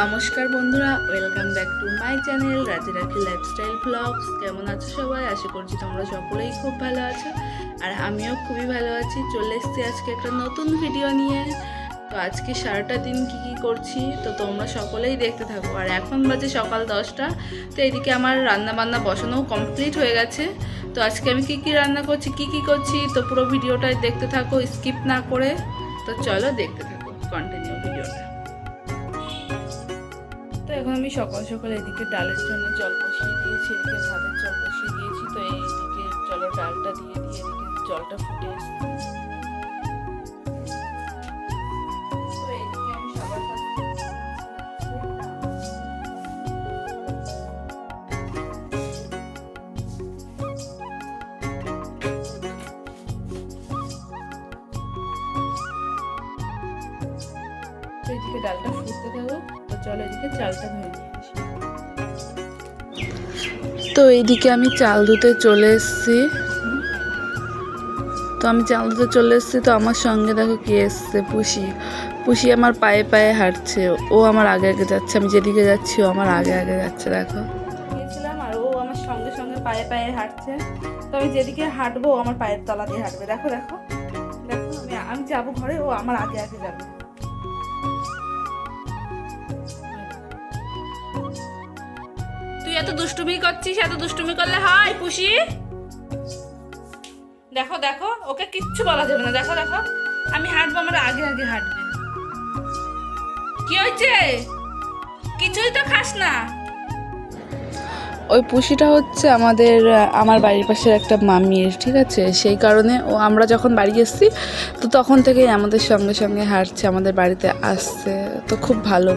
নমস্কার বন্ধুরা welcome back to my channel Raje lifestyle vlogs কেমন আছো সবাই? আশা করছি তোমরা সকলেই খুব ভালো আছো। আর আমিও খুবই ভালো আছি। চলে এসেছি আজকে একটা নতুন ভিডিও নিয়ে। তো আজকে সারাটা দিন কি কি করছি, তো তোমরা সকলেই দেখতে থাকো। আর এখন বাজে সকাল দশটা, তো এদিকে আমার রান্না বান্না বসানো কমপ্লিট হয়ে গেছে। তো আজকে আমি কি কি রান্না করছি, কি কি করছি, তো পুরো ভিডিওটাই দেখতে থাকো স্কিপ না করে। তো চলো দেখতে থাকো কন্টিনিউ ভিডিওটা তো এখন আমি সকাল সকাল এদিকে ডালের জন্য জল বসিয়ে দিয়েছি, এদিকে ভাতের জল বসিয়ে দিয়েছি, তো এইদিকে চলো ডালটা দিয়ে দিয়ে এদিকে জলটা ফুটে এসছে। এদিকে ডালটা ফুটতে থাকো তো চলো এদিকে চালটা ধুয়ে তো এইদিকে আমি চাল ধুতে চলে এসেছি। তো আমি চাল ধুতে চলে এসেছি তো আমার সঙ্গে দেখো কে এসছে পুষি। পুষি আমার পায়ে পায়ে হাঁটছে ও আমার আগে আগে যাচ্ছে আমি যেদিকে যাচ্ছি ও আমার আগে আগে যাচ্ছে দেখো। গিয়েছিলাম আর ও আমার সঙ্গে সঙ্গে পায়ে পায়ে হাঁটছে। তো আমি যেদিকে হাঁটবো ও আমার পায়ের তলা দিয়ে হাঁটবে দেখো দেখো। দেখো আমি আমি যাব ঘরে ও আমার আগে আগে যাবে। এত দুষ্টুমি করছিস, এত দুষ্টুমি করলে হয় পুষি দেখো দেখো, ওকে কিচ্ছু বলা যাবে না। দেখো দেখো, আমি হাঁটবো, আমার আগে আগে হাঁটবে। কি হয়েছে? কিছুই তো খাস না। ওই পুষিটা হচ্ছে আমাদের আমার বাড়ির পাশের একটা মামির, ঠিক আছে? সেই কারণে ও, আমরা যখন বাড়ি এসেছি, তো তখন থেকেই আমাদের সঙ্গে সঙ্গে হাঁটছে, আমাদের বাড়িতে আসছে। তো খুব ভালো।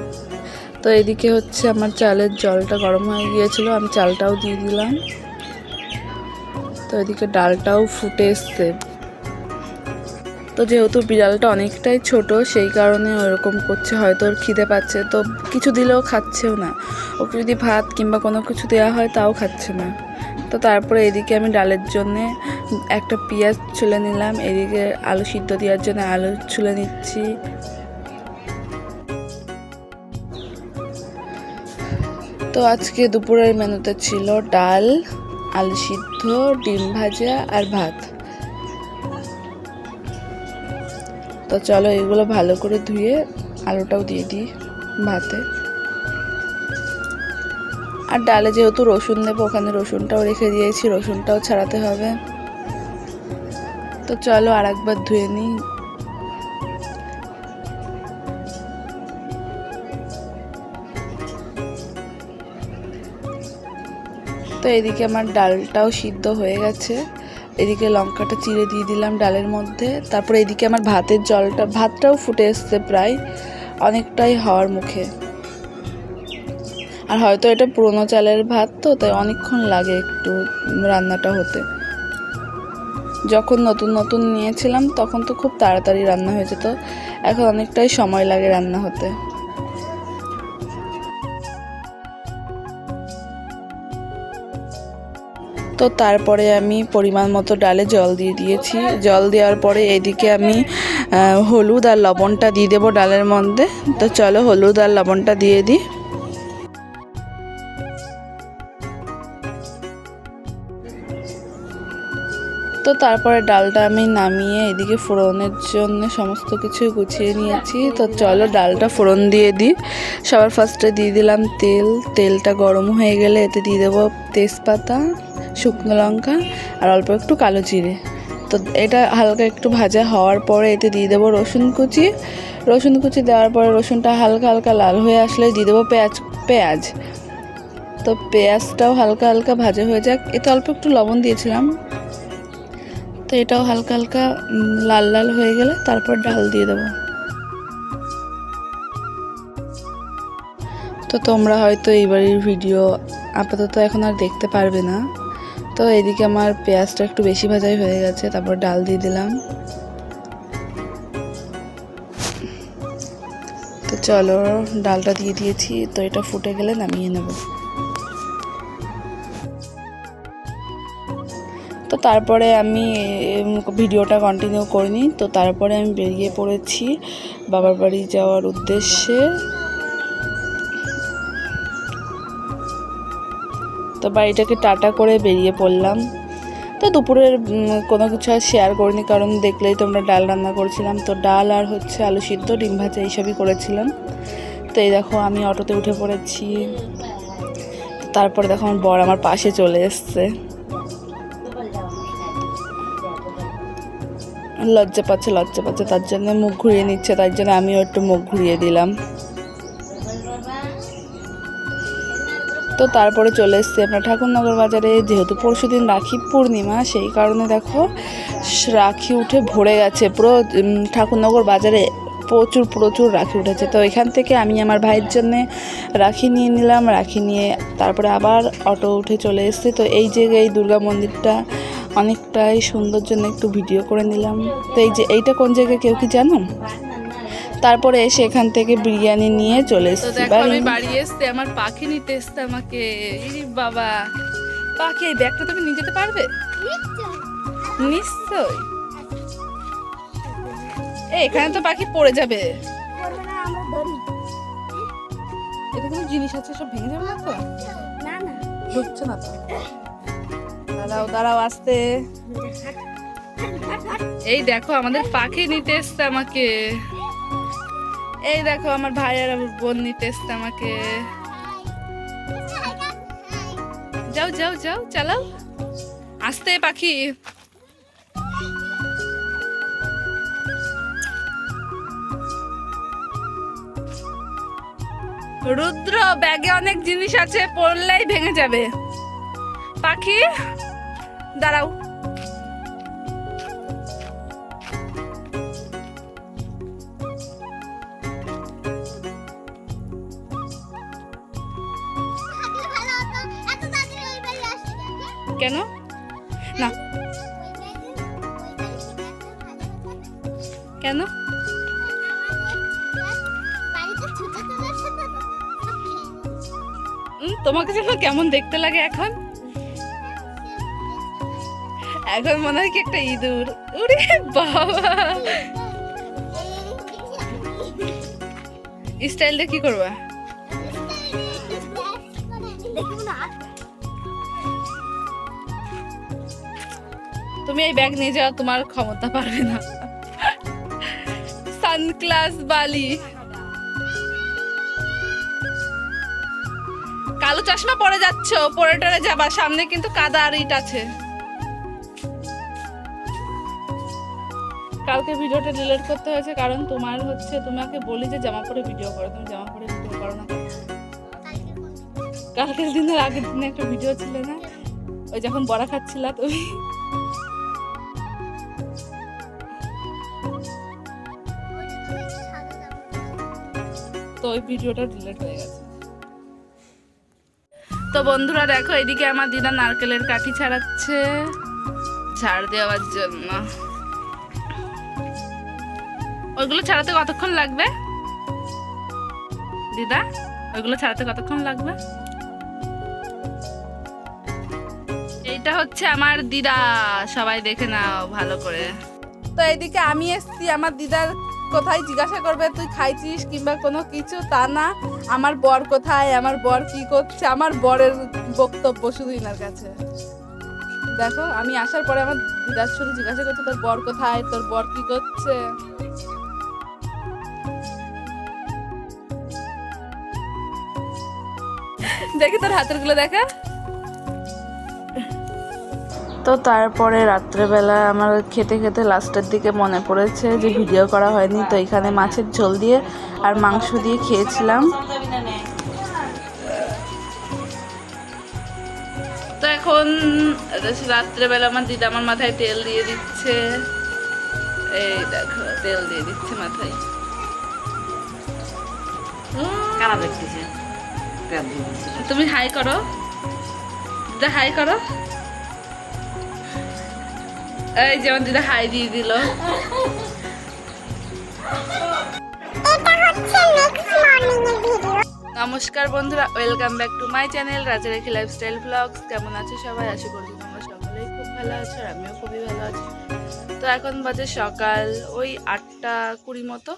তো এদিকে হচ্ছে আমার চালের জলটা গরম হয়ে গিয়েছিল, আমি চালটাও দিয়ে দিলাম। তো এদিকে ডালটাও ফুটে এসছে। তো যেহেতু বিড়ালটা অনেকটাই ছোট, সেই কারণে ওরকম করছে, হয়তো ওর খিদে পাচ্ছে, তো কিছু দিলেও খাচ্ছেও না। ওকে যদি ভাত কিংবা কোনো কিছু দেওয়া হয়, তাও খাচ্ছে না। তো তারপরে এদিকে আমি ডালের জন্যে একটা পেঁয়াজ ছুলে নিলাম, এদিকে আলু সিদ্ধ দেওয়ার জন্য আলু ছুলে নিচ্ছি। তো আজকে দুপুরের মেনুতে ছিল ডাল, আলু সিদ্ধ, ডিম ভাজা আর ভাত। তো চলো এগুলো ভালো করে ধুয়ে আলুটাও দিয়ে দিই ভাতে। আর ডালে যেহেতু রসুন দেবো, ওখানে রসুনটাও রেখে দিয়েছি, রসুনটাও ছাড়াতে হবে। তো চলো আর একবার ধুয়ে নিই। তো এদিকে আমার ডালটাও সিদ্ধ হয়ে গেছে। এদিকে লঙ্কাটা চিড়ে দিয়ে দিলাম ডালের মধ্যে। তারপরে এদিকে আমার ভাতের জলটা, ভাতটাও ফুটে এসছে প্রায় অনেকটাই হওয়ার মুখে। আর হয়তো এটা পুরোনো চালের ভাত তো, তাই অনেকক্ষণ লাগে একটু রান্নাটা হতে। যখন নতুন নতুন নিয়েছিলাম, তখন তো খুব তাড়াতাড়ি রান্না হয়ে যেত। এখন অনেকটাই সময় লাগে রান্না হতে। তো তারপরে আমি পরিমাণ মতো ডালে জল দিয়ে দিয়েছি। জল দেওয়ার পরে এদিকে আমি হলুদ আর লবণটা দিয়ে দেবো ডালের মধ্যে। তো চলো হলুদ আর লবণটা দিয়ে দিই। তো তারপরে ডালটা আমি নামিয়ে এদিকে ফোড়নের জন্য সমস্ত কিছু গুছিয়ে নিয়েছি। তো চলো ডালটা ফোড়ন দিয়ে দিই। সবার ফার্স্টে দিয়ে দিলাম তেল। তেলটা গরম হয়ে গেলে এতে দিয়ে দেবো তেজপাতা। শুকনো লঙ্কা আর অল্প একটু কালো জিরে। তো এটা হালকা একটু ভাজা হওয়ার পরে এতে দিয়ে দেবো রসুন কুচি। রসুন কুচি দেওয়ার পরে রসুনটা হালকা হালকা লাল হয়ে আসলে দিয়ে দেবো পেঁয়াজ পেঁয়াজ। তো পেঁয়াজটাও হালকা হালকা ভাজা হয়ে যাক। এতে অল্প একটু লবণ দিয়েছিলাম। তো এটাও হালকা হালকা লাল লাল হয়ে গেলে তারপর ডাল দিয়ে দেবো। তো তোমরা হয়তো এইবারের ভিডিও আপাতত এখন আর দেখতে পারবে না। তো এদিকে আমার পেঁয়াজটা একটু বেশি ভাজাই হয়ে গেছে, তারপর ডাল দিয়ে দিলাম। তো চলো, ডালটা দিয়ে দিয়েছি, তো এটা ফুটে গেলে নামিয়ে নেব। তো তারপরে আমি ভিডিওটা কন্টিনিউ করিনি, তো তারপরে আমি বেরিয়ে পড়েছি বাবার বাড়ি যাওয়ার উদ্দেশ্যে। তো বাড়িটাকে টাটা করে বেরিয়ে পড়লাম। তো দুপুরের কোনো কিছু আর শেয়ার করিনি, কারণ দেখলেই তোমরা ডাল রান্না করেছিলাম। তো ডাল আর হচ্ছে আলু সিদ্ধ, ডিম ভাজা, এইসবই করেছিলাম। তো এই দেখো, আমি অটোতে উঠে পড়েছি। তারপরে দেখো, আমার বর আমার পাশে চলে এসছে। লজ্জা পাচ্ছে লজ্জা পাচ্ছে। তার জন্য মুখ ঘুরিয়ে নিচ্ছে, তার জন্য আমিও একটু মুখ ঘুরিয়ে দিলাম। তো তারপরে চলে এসছি আপনার ঠাকুরনগর বাজারে, যেহেতু পরশু দিন রাখি পূর্ণিমা, সেই কারণে দেখো রাখি উঠে ভরে গেছে। পুরো ঠাকুরনগর বাজারে প্রচুর প্রচুর রাখি উঠেছে। তো এখান থেকে আমি আমার ভাইয়ের জন্যে রাখি নিয়ে নিলাম, রাখি নিয়ে তারপরে আবার অটো উঠে চলে এসেছি। তো এই যে এই দুর্গা মন্দিরটা, অনেকটাই সুন্দর জন্য একটু ভিডিও করে নিলাম। তো এই যে এইটা কোন জায়গায়, কেউ কি জানো? তারপরে এসে এখান থেকে বিরিয়ানি নিয়ে চলে এসেছি। আমি বাড়ি এসতে আমার পাখি নিতে এসতে আমাকে। বাবা। পাখি এই ব্যাগটা তুমি নিয়ে যেতে পারবে? নিশ্চয় এখানে তো পাখি পড়ে যাবে। এটা কোনো জিনিস আছে সব ভেঙে যাবে না তো? ঢুকছে না তো? দাঁড়াও দাঁড়াও আসতে। এই দেখো আমাদের পাখি নিতে এসছে আমাকে। এই দেখো, আমার ভাই আর আমার বোন নিতে এসছে আমাকে। যাও যাও যাও, চালাও। আসতে পাখি। রুদ্র, ব্যাগে অনেক জিনিস আছে, পড়লেই ভেঙে যাবে। পাখি, দাঁড়াও। কেন? না। কেন? তোমাকে যেন কেমন দেখতে লাগে এখন। এখন মনে হয় কি একটা ইঁদুর। উরে বাবা। স্টাইল দিয়ে কি করবা? তুমি এই ব্যাগ নিয়ে যাওয়া তোমার ক্ষমতা পারবে না। সানগ্লাস বালি। কালো চশমা পরে যাচ্ছ পরে টরে যাবা, সামনে কিন্তু কাদা আর ইট আছে। কালকে ভিডিওটা ডিলিট করতে হয়েছে, কারণ তোমার হচ্ছে, তোমাকে বলি যে জামা পরে ভিডিও করো, তুমি জামা পরে ভিডিও করো না কালকের দিনের আগের দিনে একটা ভিডিও ছিল না? ওই যখন বড়া খাচ্ছিলা তুমি। তো ওই ভিডিওটা ডিলিট হয়ে গেছে। তো বন্ধুরা দেখো, এদিকে আমার দিদা নারকেলের কাঠি ছাড়াচ্ছে। ছাড় দেওয়ার জন্য। ওইগুলো ছাড়াতে কতক্ষণ লাগবে? দিদা, ওইগুলো ছাড়াতে কতক্ষণ লাগবে? এইটা হচ্ছে আমার দিদা। সবাই দেখে নাও ভালো করে। তো এইদিকে আমি এসছি, আমার দিদার কোথায় জিজ্ঞাসা করবে, তুই খাইছিস কিংবা কোনো কিছু? তা না, আমার বর কোথায়? আমার বর কি করছে? আমার বরের বক্তব্য শুধু ইনার কাছে। দেখো, আমি আসার পরে আমার দিদার শুধু জিজ্ঞাসা করছে, তোর বর কোথায়? তোর বর কি করছে? দেখি তোর হাতেরগুলো দেখা? তো তারপরে রাত্রেবেলা আমার খেতে খেতে লাস্টের দিকে মনে পড়েছে যে ভিডিও করা হয়নি তো এখানে মাছের ঝোল দিয়ে আর মাংস দিয়ে খেয়েছিলাম। তো এখন রাত্রেবেলা আমার দিদা আমার মাথায় তেল দিয়ে দিচ্ছে। এই দেখো তেল দিয়ে দিচ্ছে মাথায়। কারা দেখতেছে। তুমি হাই করো। হাই করো। এই যেমন দিদা হাই দিয়ে দিল। নমস্কার বন্ধুরা welcome back to my channel Rajarekhi lifestyle vlogs কেমন আছো সবাই? আশা করি তোমরা সকলেই খুব ভালো আছো আর আমিও খুবই ভালো আছি। তো এখন বাজে সকাল ওই আটটা কুড়ি মতো।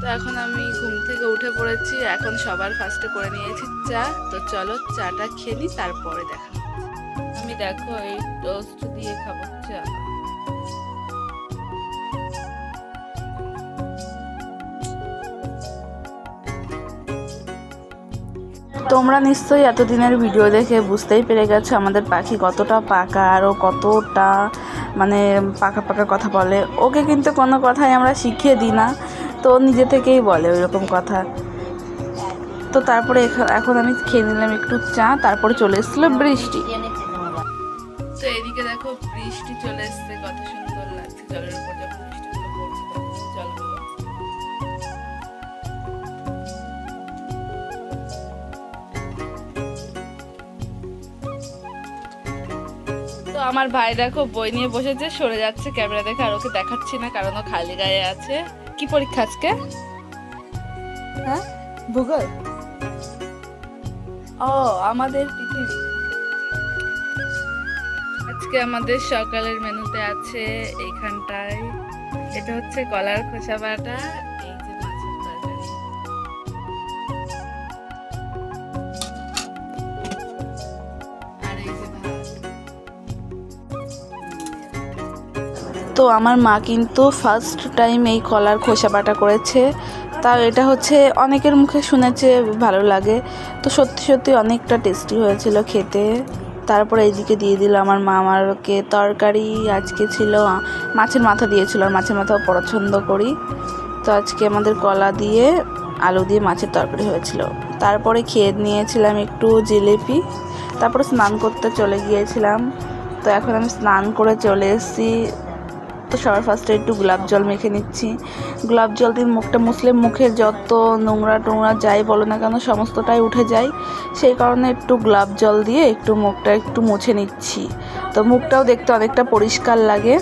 তো এখন আমি ঘুম থেকে উঠে পড়েছি এখন সবার ফার্স্টে করে নিয়েছি চা। তো চলো চাটা খেয়ে নিই তারপরে দেখা আমি দেখো এই টোস্ট দিয়ে খাব চা। তোমরা নিশ্চয়ই এতদিনের ভিডিও দেখে বুঝতেই পেরে গেছো আমাদের পাখি কতটা পাকা আরও কতটা মানে পাকা পাকা কথা বলে। ওকে কিন্তু কোনো কথাই আমরা শিখিয়ে দিই না, তো নিজে থেকেই বলে ওই রকম কথা। তো তারপরে এখন আমি খেয়ে নিলাম একটু চা, তারপরে চলে এসেছিল বৃষ্টি। তো এদিকে দেখো বৃষ্টি চলে এসছে কত সুন্দর লাগছে। জলের উপর যখন বৃষ্টিগুলো পড়ছে তখন জলগুলো তো আমার ভাই দেখো বই নিয়ে বসেছে সরে যাচ্ছে ক্যামেরা দেখে আর ওকে দেখাচ্ছি না কারণ ও খালি গায়ে আছে। কি পরীক্ষা আজকে? হ্যাঁ ভূগোল। ও আমাদের পৃথিবী। আজকে আমাদের সকালের মেনুতে আছে এইখানটায় এটা হচ্ছে কলার খোসা বাটা তো আমার মা কিন্তু ফার্স্ট টাইম এই কলার খোসা বাটা করেছে। তা এটা হচ্ছে অনেকের মুখে শুনেছে, ভালো লাগে। তো সত্যি সত্যি অনেকটা টেস্টি হয়েছিল খেতে। তারপরে এইদিকে দিয়ে দিল আমার মামারকে তরকারি, আজকে ছিল মাছের মাথা দিয়েছিল, আর মাছের মাথাও পছন্দ করি। তো আজকে আমাদের কলা দিয়ে আলু দিয়ে মাছের তরকারি হয়েছিল। তারপরে খেয়ে নিয়েছিলাম একটু জিলিপি, তারপরে স্নান করতে চলে গিয়েছিলাম। তো এখন আমি স্নান করে চলে এসেছি। তো সবার ফার্স্টে একটু গোলাপ জল মেখে নিচ্ছি। গোলাপ জল দিয়ে মুখটা মুছলে মুখের যত নোংরা টোংরা যাই বলো না কেন সমস্তটাই উঠে যায়। সেই কারণে একটু গোলাপ জল দিয়ে একটু মুখটা একটু মুছে নিচ্ছি। তো মুখটাও দেখতে অনেকটা পরিষ্কার লাগে।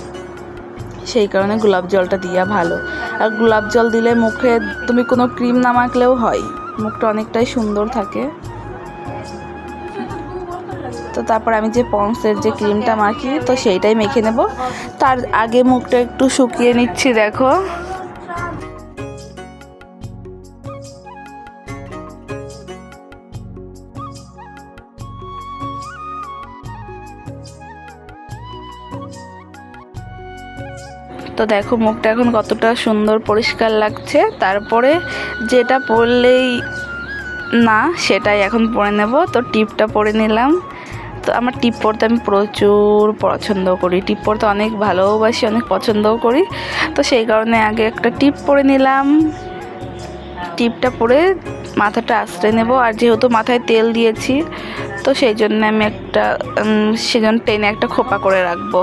সেই কারণে গোলাপ জলটা দিয়া ভালো। আর গোলাপ জল দিলে মুখে তুমি কোনো ক্রিম না মাখলেও হয়। মুখটা অনেকটাই সুন্দর থাকে। তো তারপর আমি যে পন্সের যে ক্রিমটা মাখি, তো সেইটাই মেখে নেব। তার আগে মুখটা একটু শুকিয়ে নিচ্ছি, দেখো। তো দেখো, মুখটা এখন কতটা সুন্দর পরিষ্কার লাগছে। তারপরে যেটা পরলেই না, সেটাই এখন পরে নেব। তো টিপটা পরে নিলাম। তো আমার টিপ পরতে আমি প্রচুর পছন্দ করি। টিপ পরতে অনেক ভালোবাসি, অনেক পছন্দও করি। তো সেই কারণে আগে একটা টিপ পরে নিলাম। টিপটা পরে মাথাটা আশ্রয় নেব। আর যেহেতু মাথায় তেল দিয়েছি, তো সেই জন্য আমি একটা সেজন্য টেনে একটা খোপা করে রাখব।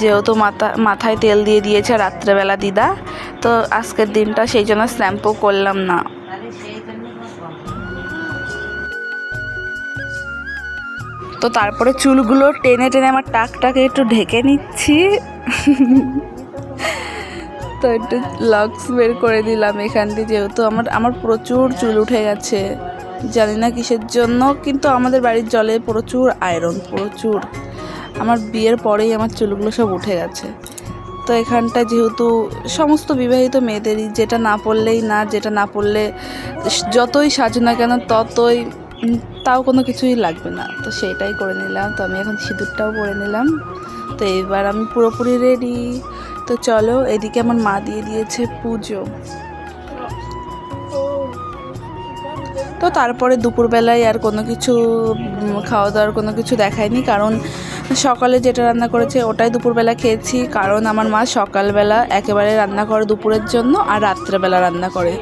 যেহেতু মাথা, মাথায় তেল দিয়ে দিয়েছে রাত্রেবেলা দিদা, তো আজকের দিনটা সেই জন্য শ্যাম্পু করলাম না। তো তারপরে চুলগুলো টেনে টেনে আমার টাকটাকে একটু ঢেকে নিচ্ছি। তো একটু লক্স বের করে দিলাম এখান দিয়ে, যেহেতু আমার আমার প্রচুর চুল উঠে গেছে। জানি না কিসের জন্য, কিন্তু আমাদের বাড়ির জলে প্রচুর আয়রন প্রচুর। আমার বিয়ের পরেই আমার চুলগুলো সব উঠে গেছে। তো এখানটা যেহেতু সমস্ত বিবাহিত মেয়েদেরই, যেটা না পড়লেই না, যেটা না পড়লে যতই সাজু না কেন, ততই তাও কোনো কিছুই লাগবে না। তো সেটাই করে নিলাম। তো আমি এখন সিঁদুরটাও পরে নিলাম। তো এবার আমি পুরোপুরি রেডি তো চলো, এদিকে আমার মা দিয়ে দিয়েছে পুজো। তো তারপরে দুপুরবেলায় আর কোনো কিছু খাওয়া দাওয়ার কোনো কিছু দেখায়নি। কারণ সকালে যেটা রান্না করেছে ওটাই দুপুরবেলা খেয়েছি, কারণ আমার মা সকালবেলা একেবারে রান্না করে দুপুরের জন্য আর রাত্রেবেলা রান্না করে।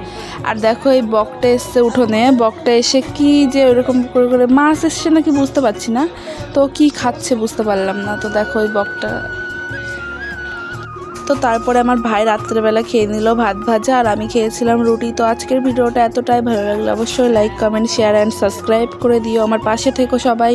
আর দেখো এই বকটা এসছে উঠোনে, বকটা এসে কি যে ওরকম করে করে মাছ এসছে নাকি বুঝতে পারছি না, তো কি খাচ্ছে বুঝতে পারলাম না। তো দেখো ওই বকটা। তো তারপরে আমার ভাই রাত্রেবেলা খেয়ে নিল ভাত ভাজা, আর আমি খেয়েছিলাম রুটি। তো আজকের ভিডিওটা এতটাই, ভালো লাগল অবশ্যই like comment share and subscribe করে দিও। আমার পাশে থেকো সবাই।